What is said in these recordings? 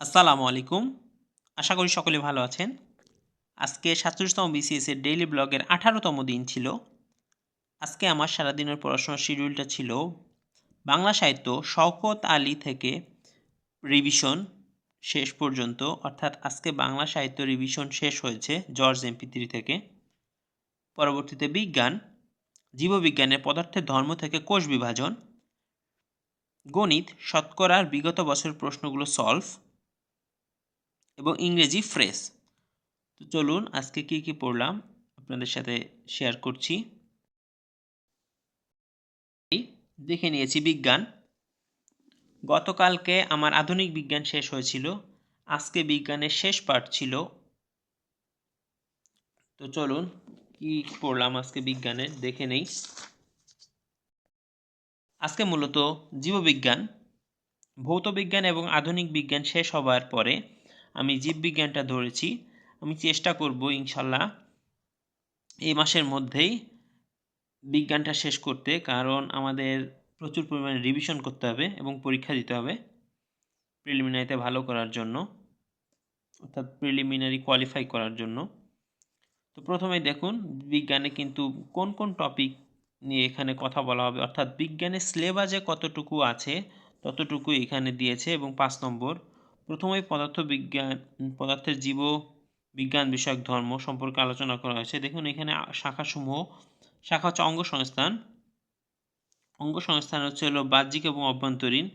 আসসালামু আলাইকুম। আশা করি সকলে ভালো আছেন। আজকে সাতচল্লিশতম বিসিএস এর ডেইলি ব্লগের আঠারোতম দিন ছিল। আজকে আমার সারাদিনের পড়াশোনার শিডিউলটা ছিল বাংলা সাহিত্য শওকত আলী থেকে রিভিশন শেষ পর্যন্ত, অর্থাৎ আজকে বাংলা সাহিত্য রিভিশন শেষ হয়েছে জর্জ এমপি থ্রি থেকে। পরবর্তীতে বিজ্ঞান, জীববিজ্ঞানের পদার্থের ধর্ম থেকে কোষ বিভাজন, গণিত শতকরার বিগত বছরের প্রশ্নগুলো সলভ এবং ইংরেজি ফ্রেস তো চলুন আজকে কি কি পড়লাম আপনাদের সাথে শেয়ার করছি। দেখে নিয়েছি বিজ্ঞান। গতকালকে আমার আধুনিক বিজ্ঞান শেষ হয়েছিল। আজকে বিজ্ঞানের শেষ পার্ট ছিল। তো চলুন কি পড়লাম আজকে বিজ্ঞানের দেখে নেই। আজকে মূলত জীববিজ্ঞান, ভৌত বিজ্ঞান এবং আধুনিক বিজ্ঞান শেষ হবার পরে আমি জীববিজ্ঞানটা ধরেছি, আমি চেষ্টা করব ইনশাল্লাহ এই মাসের মধ্যেই বিজ্ঞানটা শেষ করতে, কারণ আমাদের প্রচুর পরিমাণে রিভিশন করতে হবে এবং পরীক্ষা দিতে হবে প্রিলিমিনারিতে ভালো করার জন্য, অর্থাৎ প্রিলিমিনারি কোয়ালিফাই করার জন্য। তো প্রথমেই দেখুন, বিজ্ঞানে কিন্তু কোন কোন টপিক নিয়ে এখানে কথা বলা হবে, অর্থাৎ বিজ্ঞানের সিলেবাসে কতটুকু আছে ততটুকু এখানে দিয়েছে এবং পাঁচ নম্বর। প্রথমেই পদার্থ বিজ্ঞান পদার্থের জীব বিজ্ঞান বিষয়ক ধর্ম সম্পর্কে আলোচনা করা হয়েছে। দেখুন, এখানে শাখাসমূহ, শাখা হচ্ছে অঙ্গ সংস্থান অঙ্গ সংস্থান হচ্ছে হলো বাহ্যিক এবং অভ্যন্তরীণ।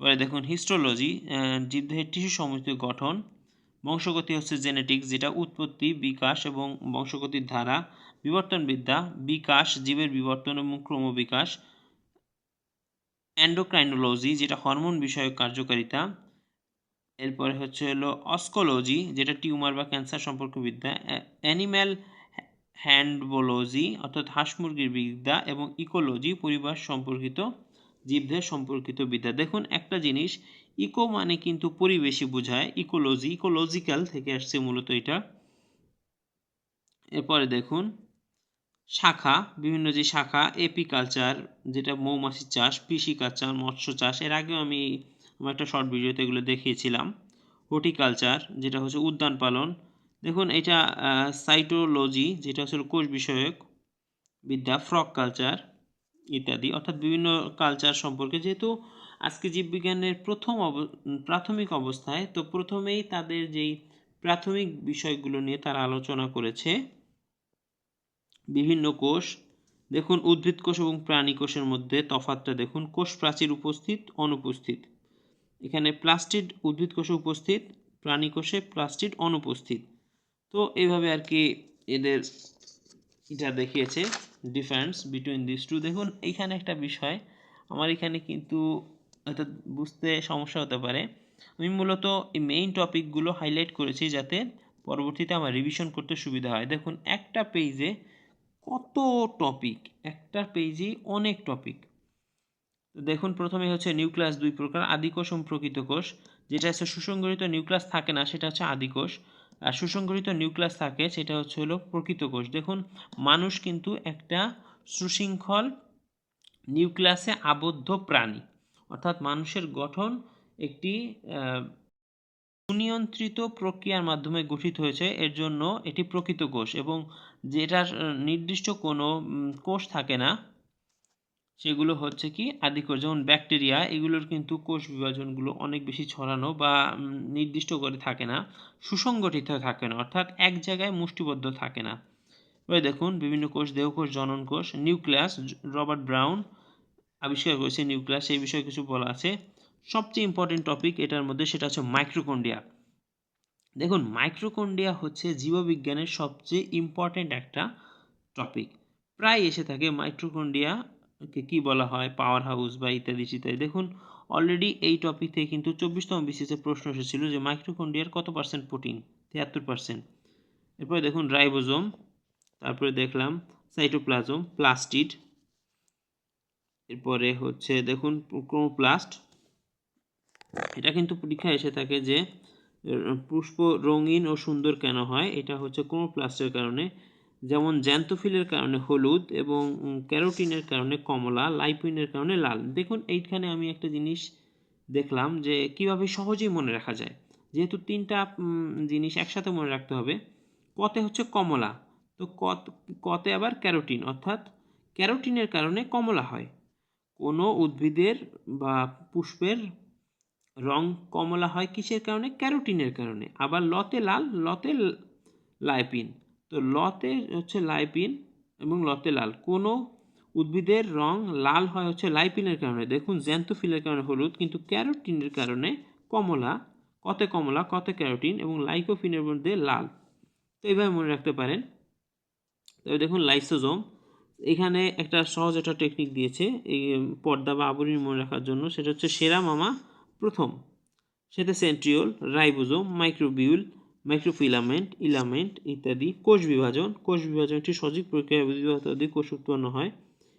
এবারে দেখুন হিস্টোলজি জীবদেহের টিস্যু সমৃদ্ধ গঠন। বংশগতি হচ্ছে জেনেটিক্স যেটা উৎপত্তি, বিকাশ এবং বংশগতির ধারা। বিবর্তনবিদ্যা, বিকাশ, জীবের বিবর্তন এবং ক্রমবিকাশ। অ্যান্ডোক্রাইনোলজি যেটা হরমোন বিষয়ক কার্যকারিতা। এরপরে হচ্ছে হলো অস্কোলজি, যেটা টিউমার বা ক্যান্সার সম্পর্ক বিদ্যা অ্যানিম্যাল হ্যান্ডবোলজি অর্থাৎ হাঁস মুরগির বিদ্যা এবং ইকোলজি, পরিবার সম্পর্কিত, জীবদের সম্পর্কিত বিদ্যা। দেখুন একটা জিনিস, ইকো মানে কিন্তু পরিবেশই বোঝায়, ইকোলজি, ইকোলজিক্যাল থেকে আসছে মূলত এটা। এরপরে দেখুন, শাখা, বিভিন্ন যে শাখা, এপিকালচার, যেটা মৌমাছি চাষ কৃষিকালচার মৎস্য চাষ, এর আগেও আমি আমার একটা শর্ট ভিডিওতে এগুলো দেখিয়েছিলাম। হর্টিকালচার যেটা হচ্ছে উদ্যান পালন। দেখুন, এটা সাইটোলজি যেটা হচ্ছে কোষ বিষয়ক বিদ্যা ফ্রক কালচার ইত্যাদি। অর্থাৎ বিভিন্ন কালচার সম্পর্কে। যেহেতু আজকে জীববিজ্ঞানের প্রথম অব, প্রাথমিক অবস্থায়, তো প্রথমেই তাদের যেই প্রাথমিক বিষয়গুলো নিয়ে তারা আলোচনা করেছে, বিভিন্ন কোষ। দেখুন, উদ্ভিদ কোষ এবং প্রাণী কোষের মধ্যে তফাতটা দেখুন। কোষ প্রাচীর উপস্থিত, অনুপস্থিত। এখানে প্লাস্টিড উদ্ভিদ কোষে উপস্থিত, প্রাণী কোষে প্লাস্টিড অনুপস্থিত। তো এইভাবে আর কি এদের এটা দেখিয়েছে ডিফারেন্স বিটুইন দিস টু দেখুন এইখানে একটা বিষয়, আমার এখানে কিন্তু হয়তো বুঝতে সমস্যা হতে পারে। আমি মূলত এই মেইন টপিকগুলো হাইলাইট করেছি যাতে পরবর্তীতে আমার রিভিশন করতে সুবিধা হয়। দেখুন, একটা পেজে কত টপিক একটা পেজে অনেক টপিক তো দেখুন প্রথমে হচ্ছে নিউক্লিয়াস দুই প্রকার আদিকোষ এবং প্রকৃত কোষ। যেটা হচ্ছে সুসংগঠিত নিউক্লিয়াস থাকে না, সেটা হচ্ছে আদিকোষ আর সুসংগঠিত নিউক্লিয়াস থাকে, সেটা হচ্ছে হলো প্রকৃত কোষ। দেখুন, মানুষ কিন্তু একটা সুশৃঙ্খল নিউক্লিয়াসে আবদ্ধ প্রাণী। অর্থাৎ মানুষের গঠন একটি সুনিয়ন্ত্রিত প্রক্রিয়ার মাধ্যমে গঠিত হয়েছে, এর জন্য এটি প্রকৃত কোষ। এবং যেটার নির্দিষ্ট কোনো কোষ থাকে না সেগুলো হচ্ছে কি? আদিকোষ যেমন ব্যাকটেরিয়া, এগুলোর কিন্তু কোষ বিভাজনগুলো অনেক বেশি ছড়ানো বা নির্দিষ্ট করে থাকে না। সুসংগঠিত থাকে না, অর্থাৎ এক জায়গায় মুষ্টিবদ্ধ থাকে না। এবার দেখুন, বিভিন্ন কোষ, দেহকোষ, জনন কোষ, নিউক্লিয়াস রবার্ট ব্রাউন, আবিষ্কার করেছে নিউক্লিয়াস এই বিষয়ে কিছু বলা আছে। সবচেয়ে ইম্পর্টেন্ট টপিক এটার মধ্যে সেটা হচ্ছে মাইক্রোকন্ডিয়া দেখুন মাইক্রোকন্ডিয়া হচ্ছে জীববিজ্ঞানের সবচেয়ে ইম্পর্টেন্ট একটা টপিক প্রায় এসে থাকে মাইক্রোকন্ডিয়া কে কী বলা হয়? পাওয়ার হাউস বা ইত্যাদি ইত্যাদি। দেখুন অলরেডি এই টপিক থেকে কিন্তু চব্বিশতম বিসিসে প্রশ্ন এসেছিল যে মাইক্রোকন্ডিয়ার কত পার্সেন্ট প্রোটিন তিয়াত্তর পার্সেন্ট এরপরে দেখুন রাইবোজোম তারপরে দেখলাম সাইটোপ্লাজম প্লাস্টিড এরপরে হচ্ছে দেখুন ক্রোমোপ্লাস্ট এটা কিন্তু পরীক্ষায় এসে থাকে যে পুষ্প রঙিন ও সুন্দর কেন হয়? এটা হচ্ছে ক্রোমোপ্লাস্টের কারণে। যেমন জ্যান্তোফিলের কারণে হলুদ এবং ক্যারোটিনের কারণে কমলা, লাইপিনের কারণে লাল। দেখুন, এইখানে আমি একটা জিনিস দেখলাম যে কীভাবে সহজেই মনে রাখা যায়। যেহেতু তিনটা জিনিস একসাথে মনে রাখতে হবে, কতে হচ্ছে কমলা, তো কত, কতে আবার ক্যারোটিন, অর্থাৎ ক্যারোটিনের কারণে কমলা হয়। কোনো উদ্ভিদের বা পুষ্পের রং কমলা হয় কিসের কারণে? ক্যারোটিনের কারণে। আবার লতে লাল, লতে লাইপিন। তো লতে হচ্ছে লাইপিন এবং লতে লাল। কোনো উদ্ভিদের রং লাল হয় হচ্ছে লাইপিনের কারণে। দেখুন জ্যান্থোফিলের কারণে হলুদ, কিন্তু ক্যারোটিনের কারণে কমলা, কতে কমলা, কতে ক্যারোটিন এবং লাইকোফিনের মধ্যে লাল। তো এইভাবে মনে রাখতে পারেন। তবে দেখুন, লাইসোজোম এখানে একটা সহজ একটা টেকনিক দিয়েছে এই পর্দা বা আবরণী মনে রাখার জন্য। সেটা হচ্ছে সেরা মামা প্রথম, সেটা সেন্ট্রিওল, রাইবোজোম, মাইক্রোবিউল মাইক্রোফিলামেন্ট ইলামেন্ট ইত্যাদি কোষ বিভাজন। কোষ বিভাজন একটি সজীব প্রক্রিয়া কোষ উৎপন্ন হয়।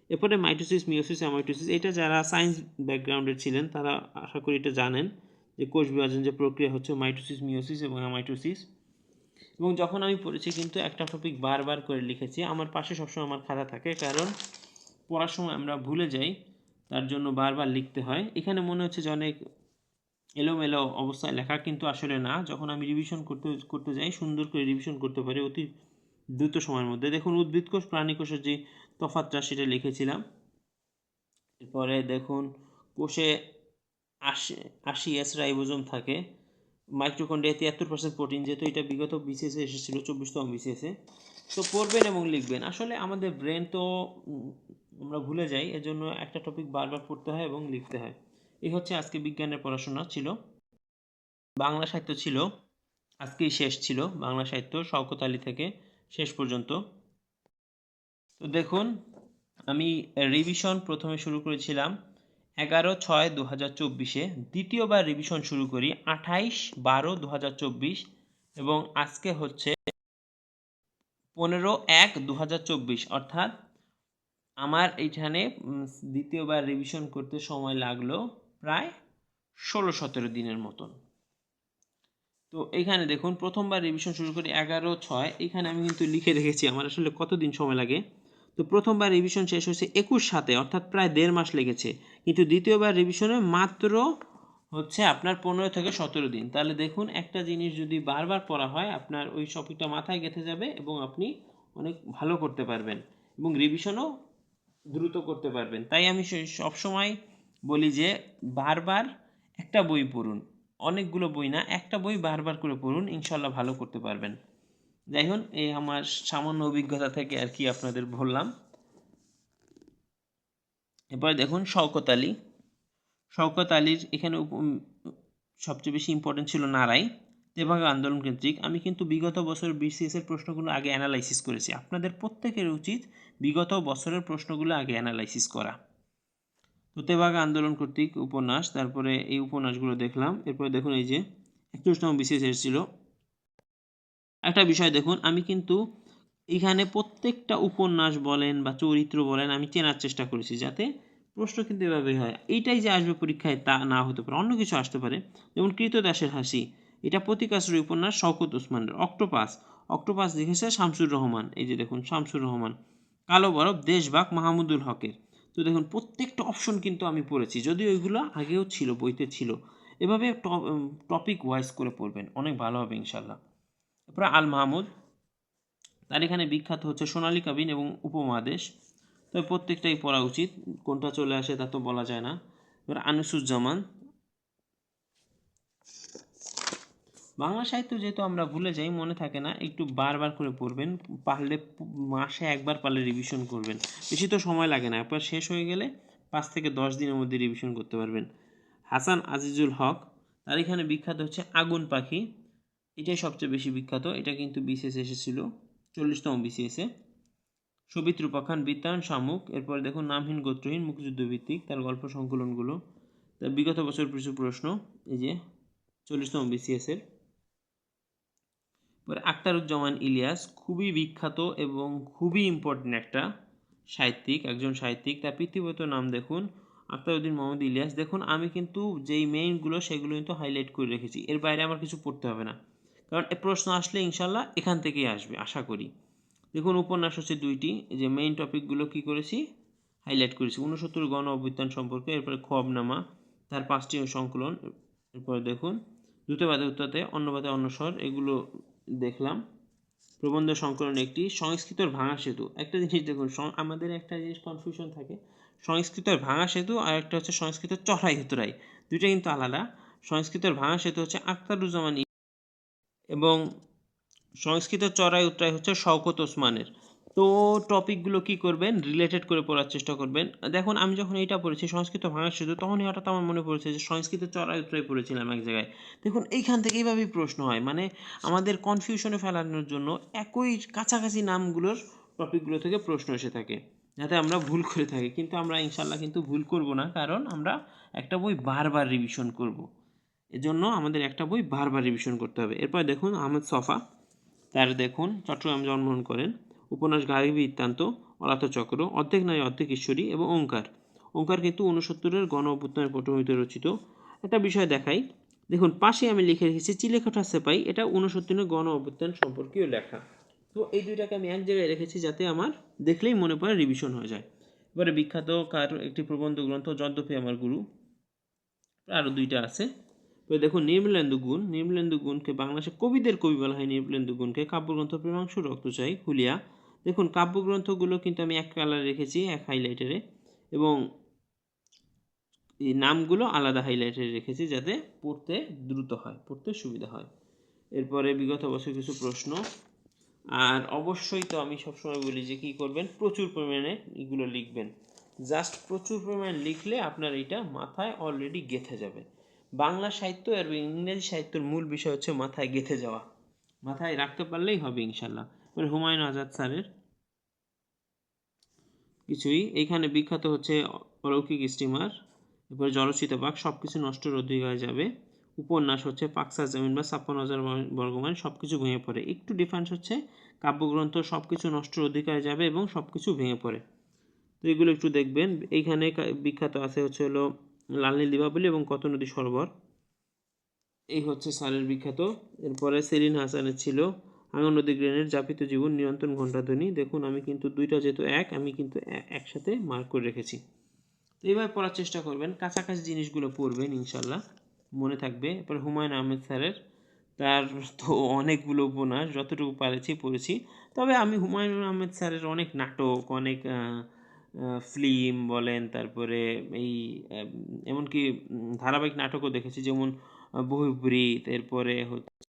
এরপরে মাইটোসিস মিওসিস অ্যামাইটোসিস, এটা যারা সায়েন্স ব্যাকগ্রাউন্ডের ছিলেন, তারা আশা করি এটা জানেন যে কোষ বিভাজন যে প্রক্রিয়া হচ্ছে মাইটোসিস মিওসিস এবং অ্যামাইটোসিস। এবং যখন আমি পড়েছি কিন্তু একটা টপিক বারবার করে লিখেছি, আমার পাশে সবসময় আমার খাতা থাকে, কারণ পড়ার সময় আমরা ভুলে যাই, তার জন্য বারবার লিখতে হয়। এখানে মনে হচ্ছে যে অনেক এলোমেলো অবস্থায় লেখা কিন্তু আসলে না। যখন আমি রিভিশন করতে করতে যাই, সুন্দর করে রিভিশন করতে পারি অতি দ্রুত সময়ের মধ্যে। দেখুন, উদ্ভিদ কোষ, প্রাণী কোষের যে তফাতটা সেটা লিখেছিলাম। এরপরে দেখুন, কোষে আশি আশি এস রাইবোজোম থাকে। মাইক্রোকন্ড্রিয়া তিয়াত্তর পার্সেন্ট প্রোটিন যেহেতু এটা বিগত বিসিএসে এসেছিল, চব্বিশতম বিসিএসে তো পড়বেন এবং লিখবেন। আসলে আমাদের ব্রেন তো আমরা ভুলে যাই, এজন্য একটা টপিক বারবার পড়তে হয় এবং লিখতে হয়। এই হচ্ছে আজকে বিজ্ঞানের পড়াশোনা ছিল। বাংলা সাহিত্য ছিল, আজকেই শেষ ছিল। বাংলা সাহিত্য শওকত আলী থেকে শেষ পর্যন্ত। তো দেখুন, আমি রিভিশন প্রথমে শুরু করেছিলাম এগারো ছয় দু হাজার চব্বিশে। দ্বিতীয়বার রিভিশন শুরু করি আঠাইশ বারো দু হাজার চব্বিশ এবং আজকে হচ্ছে পনেরো এক দু হাজার চব্বিশ। অর্থাৎ আমার এইখানে দ্বিতীয়বার রিভিশন করতে সময় লাগল। প্রায় ষোলো সতেরো দিনের মতন। তো এখানে দেখুন, প্রথমবার রিভিশন শুরু করি এগারো ছয়। এখানে আমি কিন্তু লিখে রেখেছি আমার আসলে কতদিন সময় লাগে। তো প্রথমবার রিভিশন শেষ হয়েছে একুশ সাথে অর্থাৎ প্রায় দেড় মাস লেগেছে। কিন্তু দ্বিতীয়বার রিভিশনে মাত্র হচ্ছে আপনার পনেরো থেকে সতেরো দিন। তাহলে দেখুন, একটা জিনিস যদি বারবার পড়া হয়, আপনার ওই টপিকটা মাথায় গেঁথে যাবে এবং আপনি অনেক ভালো করতে পারবেন এবং রিভিশনও দ্রুত করতে পারবেন। তাই আমি সবসময় বলি যে বারবার একটা বই পড়ুন। অনেকগুলো বই না, একটা বই বারবার করে পড়ুন ইনশাল্লাহ ভালো করতে পারবেন। যাই হোক, এই আমার সামান্য অভিজ্ঞতা থেকে আর কি আপনাদের বললাম। এরপরে দেখুন শওকত আলী। শওকত আলীর এখানে সবচেয়ে বেশি ইম্পর্টেন্ট ছিল নারাই তেভাগা আন্দোলন কেন্দ্রিক। আমি কিন্তু বিগত বছর বিসিএস এর প্রশ্নগুলো আগে অ্যানালাইসিস করেছি। আপনাদের প্রত্যেকের উচিত বিগত বছরের প্রশ্নগুলো আগে অ্যানালাইসিস করা। তো তেভাগা আন্দোলন কর্তৃক উপন্যাস, তারপরে এই উপন্যাসগুলো দেখলাম। এরপরে দেখুন এই যে একত্রিশতম বিশেষ এসেছিল। একটা বিষয় দেখুন, আমি কিন্তু এখানে প্রত্যেকটা উপন্যাস বলেন বা চরিত্র বলেন, আমি চেনার চেষ্টা করেছি যাতে প্রশ্ন কিন্তু এভাবেই হয়, এইটাই যে আসবে পরীক্ষায় তা না হতে পারে, অন্য কিছু আসতে পারে। যেমন কৃতদাসের হাসি, এটা প্রতিকাশ্রী উপন্যাস শওকত ওসমানের, অক্টোপাস অক্টোপাস লিখেছে শামসুর রহমান, এই যে দেখুন শামসুর রহমান। কালো বরফ দেশবাগ মাহমুদুল হকের। তো দেখুন, প্রত্যেকটা অপশন কিন্তু আমি পড়েছি। যদিও ওইগুলো আগেও ছিল, বইতে ছিল। এভাবে টপিক ওয়াইজ করে পড়বেন। অনেক ভালো হবে ইনশাল্লাহ তারপরে আল মাহমুদ। তার এখানে বিখ্যাত হচ্ছে সোনালী কাবিন এবং উপমহাদেশ। তবে প্রত্যেকটাই পড়া উচিত। কোনটা চলে আসে তা তো বলা যায় না। এবার আনিসুজ্জামান। বাংলা সাহিত্য যেহেতু আমরা ভুলে যাই, মনে থাকে না, একটু বারবার করে পড়বেন, পারলে মাসে একবার পারলে রিভিশন করবেন। বেশি তো সময় লাগে না, একবার শেষ হয়ে গেলে পাঁচ থেকে দশ দিনের মধ্যে রিভিশন করতে পারবেন। হাসান আজিজুল হক, তার এখানে বিখ্যাত হচ্ছে আগুন পাখি। এটাই সবচেয়ে বেশি বিখ্যাত, এটা কিন্তু বিসিএস এসেছিল, চল্লিশতম বিসিএসে সবিত্র পাখান বিত্তায়ন শামুক, এরপরে দেখুন নামহীন গোত্রহীন, মুক্তিযুদ্ধ ভিত্তিক, তার গল্প সংকলনগুলো। তার বিগত বছর কিছু প্রশ্ন, এই যে চল্লিশতম বিসিএসের পরে আখতারুজ্জামান ইলিয়াস খুবই বিখ্যাত এবং খুবই ইম্পর্টেন্ট একটা সাহিত্যিক, একজন সাহিত্যিক। তার পৃথিবীত নাম দেখুন আখতারউদ্দিন মোহাম্মদ ইলিয়াস। দেখুন, আমি কিন্তু যেই মেইনগুলো সেগুলো কিন্তু হাইলাইট করে রেখেছি। এর বাইরে আমার কিছু পড়তে হবে না। কারণ এ প্রশ্ন আসলে ইনশাল্লাহ এখান থেকেই আসবে, আশা করি। দেখুন, উপন্যাস হচ্ছে দুইটি। যে মেইন টপিকগুলো কি করেছি? হাইলাইট করেছি। উনসত্তর গণ অভ্যুত্থান সম্পর্কে, এরপরে খবনামা তার পাঁচটি সংকলন। এরপরে দেখুন, দ্রুতবাদে উত্তরতে অন্যবাদে অন্যস্বর এগুলো দেখলাম। প্রবন্ধ সংকলন একটি সংস্কৃতর ভাঙা সেতু। একটা জিনিস দেখুন আমাদের একটা জিনিস কনফিউশন থাকে। সংস্কৃতর ভাঙা সেতু আর একটা হচ্ছে সংস্কৃত চড়াই উতরাই দুইটা কিন্তু আলাদা। সংস্কৃতর ভাঙা সেতু হচ্ছে আখতারুজ্জামান এবং সংস্কৃত চড়াই উতরাই হচ্ছে শওকত ওসমানের। তো টপিকগুলো কি করবেন? রিলেটেড করে পড়ার চেষ্টা করবেন। দেখুন, আমি যখন এটা পড়েছি, সংস্কৃত ভাঙা সেতু তখনই হঠাৎ আমার মনে পড়েছে যে সংস্কৃত চড়াই পড়েছিলাম এক জায়গায়। দেখুন, এইখান থেকে এইভাবেই প্রশ্ন হয়। মানে আমাদের কনফিউশনে ফেলানোর জন্য একই কাছাকাছি নামগুলোর টপিকগুলো থেকে প্রশ্ন এসে থাকে। যাতে আমরা ভুল করে থাকি। কিন্তু আমরা ইনশাল্লাহ কিন্তু ভুল করব না। কারণ আমরা একটা বই বারবার রিভিশন করব। এজন্য আমাদের একটা বই বারবার রিভিশন করতে হবে। এরপর দেখুন, আহমেদ সফা, তার দেখুন, চট্টগ্রাম জন্মগ্রহণ করেন। উপন্যাস গাড়ি বৃত্তান্ত অলাত চক্র অর্ধেক নয় অর্ধেক ঈশ্বরী এবং ওঙ্কার। ওঙ্কার কিন্তু ঊনসত্তরের গণ অভ্যুত্থানের পটভূমিতে রচিত। একটা বিষয় দেখাই। দেখুন পাশে আমি লিখে রেখেছি চিলেকোঠা সেপাই। এটা ঊনসত্তরের গণ অভ্যুত্থান সম্পর্কীয় লেখা। তো এই দুইটাকে আমি এক জায়গায় রেখেছি যাতে আমার দেখলেই মনে পড়ে রিভিশন হয়ে যায়। এবারে বিখ্যাত কার একটি প্রবন্ধ গ্রন্থ যদ্যপি আমার গুরু, আরও দুইটা আছে। তো দেখুন, নির্মলেন্দু গুণ। নির্মলেন্দু গুণকে বাংলাদেশে কবিদের কবি বলা হয়। নির্মলেন্দু গুণকে কাব্যগ্রন্থ প্রেমাংশু রক্তচাই, হুলিয়া। দেখুন, কাব্যগ্রন্থগুলো কিন্তু আমি এক কালার রেখেছি, এক হাইলাইটারে এবং এই নামগুলো আলাদা হাইলাইটারে রেখেছি যাতে পড়তে দ্রুত হয়, পড়তে সুবিধা হয়। এরপরে বিগত বছর কিছু প্রশ্ন। আর অবশ্যই তো আমি সবসময় বলি যে, কী করবেন? প্রচুর পরিমাণে এগুলো লিখবেন। জাস্ট প্রচুর পরিমাণে লিখলে আপনার এটা মাথায় অলরেডি গেঁথে যাবে। বাংলা সাহিত্য আর ইংরেজি সাহিত্যের মূল বিষয় হচ্ছে মাথায় গেঁথে যাওয়া। মাথায় রাখতে পারলেই হবে ইনশাল্লাহ। এবার হুমায়ুন আজাদ স্যারের কিছুই। এইখানে বিখ্যাত হচ্ছে অলৌকিক স্টিমার, এরপরে বাঘ সব কিছু নষ্টের অধিকার যাবে। উপন্যাস হচ্ছে পাকসা জমিন বা ছাপ্পান্ন হাজার বর্গমান সব কিছু ভেঙে পড়ে। একটু ডিফারেন্স হচ্ছে, কাব্যগ্রন্থ সব কিছু নষ্টের অধিকারে যাবে এবং সব কিছু ভেঙে পড়ে। তো এগুলো একটু দেখবেন। এইখানে বিখ্যাত আছে হচ্ছে হলো লাল নীল দীপাবলি এবং কত নদী সরোবর। এই হচ্ছে স্যারের বিখ্যাত। এরপরে সেলিন হাসানের ছিল আঙুর নদী গ্রেনের জাপিত জীবন নিরন্তর ঘণ্টাধ্বনি। দেখুন, আমি কিন্তু দুইটা যেহেতু এক, আমি কিন্তু একসাথে মার্ক করে রেখেছি। তো এইভাবে পড়ার চেষ্টা করবেন, কাছাকাছি জিনিসগুলো পড়বেন ইনশাল্লাহ মনে থাকবে। এরপর হুমায়ুন আহমেদ স্যারের, তার তো অনেকগুলো উপন্যাস, যতটুকু পারেছি পড়েছি। তবে আমি হুমায়ুন আহমেদ স্যারের অনেক নাটক, অনেক ফিল্ম বলেন, তারপরে এই এমনকি ধারাবাহিক নাটকও দেখেছি, যেমন বহুব্রীত, এরপরে হচ্ছে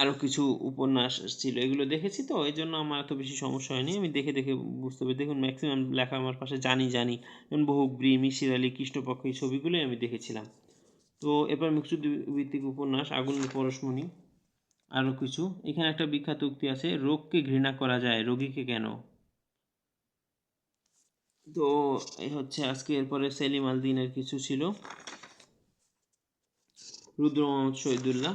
আরও কিছু উপন্যাস ছিল। এগুলো দেখেছি তো, এই জন্য আমার এত বেশি সমস্যা হয়নি। আমি দেখে দেখে বুঝতে পারি। দেখুন ম্যাক্সিমাম লেখা আমার পাশে জানি জানি। যেমন বহুব্রী মিশির আলী, কৃষ্ণপক্ষ, এই ছবিগুলোই আমি দেখেছিলাম। তো এরপর মুক্তিযুদ্ধ ভিত্তিক উপন্যাস, আগুন পরশমণি। আরও কিছু। এখানে একটা বিখ্যাত উক্তি আছে, রোগকে ঘৃণা করা যায়, রোগীকে কেন? তো এই হচ্ছে আজকে এরপরে সেলিম আল দিনের কিছু ছিল। রুদ্র মোহাম্মদ শহীদুল্লাহ।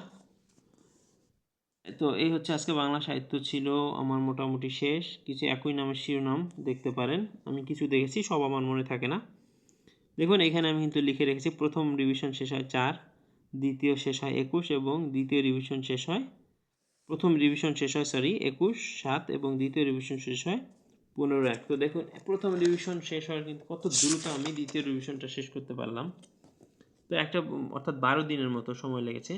তো এই হচ্ছে আজকে বাংলা সাহিত্য ছিল আমার মোটামুটি শেষ। কিছু একই নামের শিরোনাম দেখতে পারেন। আমি কিছু দেখেছি, সব আমার মনে থাকে না। দেখুন, এখানে আমি কিন্তু লিখে রেখেছি, প্রথম রিভিশন শেষ হয় চার, দ্বিতীয় শেষ হয় একুশ এবং দ্বিতীয় রিভিশন শেষ হয়, প্রথম রিভিশন শেষ হয় সরি একুশ, সাত এবং দ্বিতীয় রিভিশন শেষ হয় পনেরো এক। তো দেখুন, প্রথম রিভিশন শেষ হওয়ার কিন্তু কত দ্রুত আমি দ্বিতীয় রিভিশনটা শেষ করতে পারলাম। তো একটা, অর্থাৎ বারো দিনের মতো সময় লেগেছে।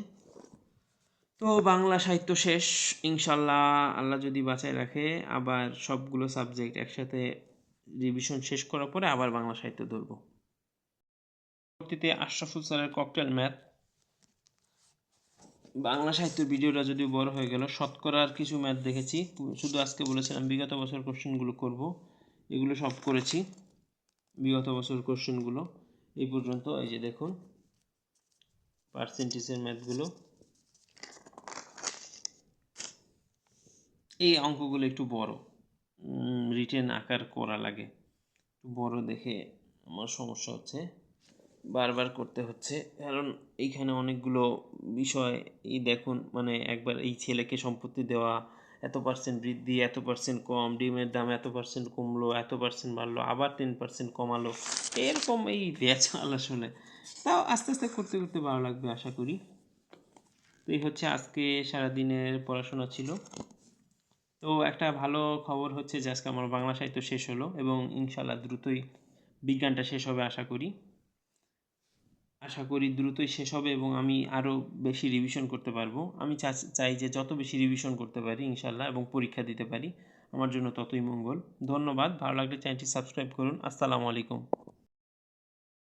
তো বাংলা সাহিত্য শেষ, ইনশাল্লাহ আল্লাহ যদি বাঁচায় রাখে, আবার সবগুলো সাবজেক্ট একসাথে রিভিশন শেষ করার পরে আবার বাংলা সাহিত্য ধরবো। পরবর্তীতে আশরাফুল স্যারের ককটেল ম্যাথ বাংলা সাহিত্যের ভিডিওটা যদিও বড় হয়ে গেল শতকরার কিছু ম্যাথ দেখেছি। শুধু আজকে বলেছিলাম বিগত বছর কোশ্চেনগুলো করব, এগুলো সব করেছি, বিগত বছর কোশ্চেনগুলো এই পর্যন্ত, এই যে দেখুন পার্সেন্টেজের ম্যাথগুলো এই অঙ্কগুলো একটু বড়। রিটেন আকার করা লাগে। বড় দেখে আমার সমস্যা হচ্ছে। বারবার করতে হচ্ছে। কারণ এইখানে অনেকগুলো বিষয়, এই দেখুন মানে একবার এই ছেলেকে সম্পত্তি দেওয়া, এত পার্সেন্ট বৃদ্ধি, এত পার্সেন্ট কম, ডিমের দাম এত পার্সেন্ট কমলো, এত পার্সেন্ট বাড়লো, আবার টেন পার্সেন্ট কমালো। এরকম এই বেচাল আসলে। তাও আস্তে আস্তে করতে করতে ভালো লাগবে, আশা করি। তো এই হচ্ছে আজকে সারাদিনের পড়াশোনা ছিল। তো একটা ভালো খবর হচ্ছে যে আজকে আমার বাংলা সাহিত্য শেষ হলো এবং ইনশাল্লাহ দ্রুতই বিজ্ঞানটা শেষ হবে আশা করি। আশা করি দ্রুতই শেষ হবে এবং আমি আরও বেশি রিভিশন করতে পারব। আমি চাই যে যত বেশি রিভিশন করতে পারি ইনশাল্লাহ এবং পরীক্ষা দিতে পারি। আমার জন্য ততই মঙ্গল। ধন্যবাদ। ভালো লাগলে চ্যানেলটি সাবস্ক্রাইব করুন। আসসালামু আলাইকুম।